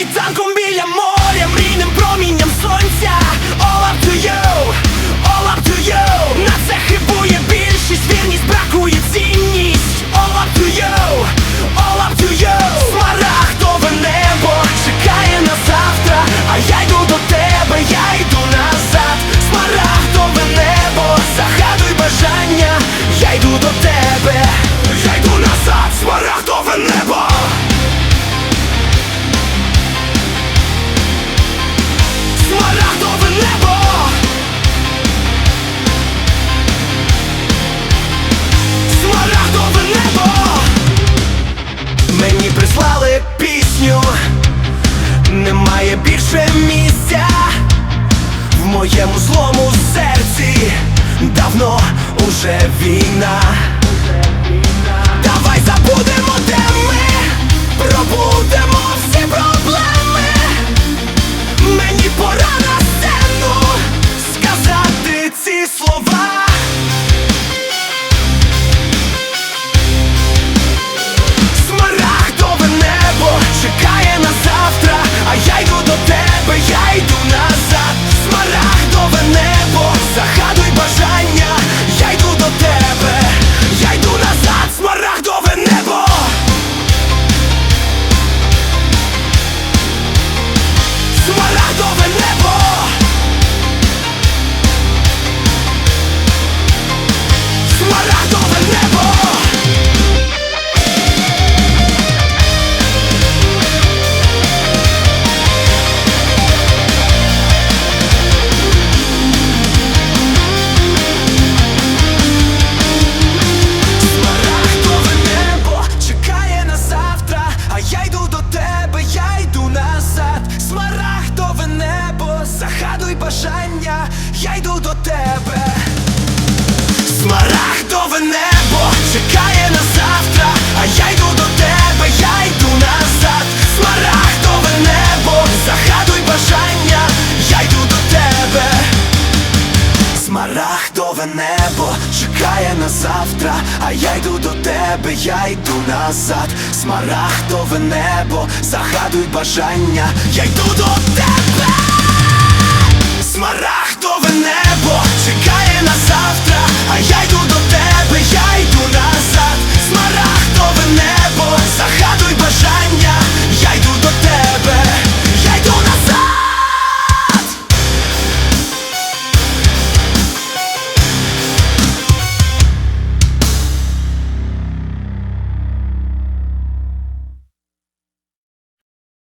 Під біля моря, мрійним промінням сонця. All up to you, all up to you. пісню, немає більше місця в моєму злому серці давно уже війна. чекає на завтра, а я йду до тебе, я йду назад, смарагдове небо, загадуй бажання, я йду до тебе, смарагдове небо, чекає на завтра, а я йду до тебе, я йду назад, смарагдове небо, загадуй бажання, я йду до тебе, смарагдове небо, чекає.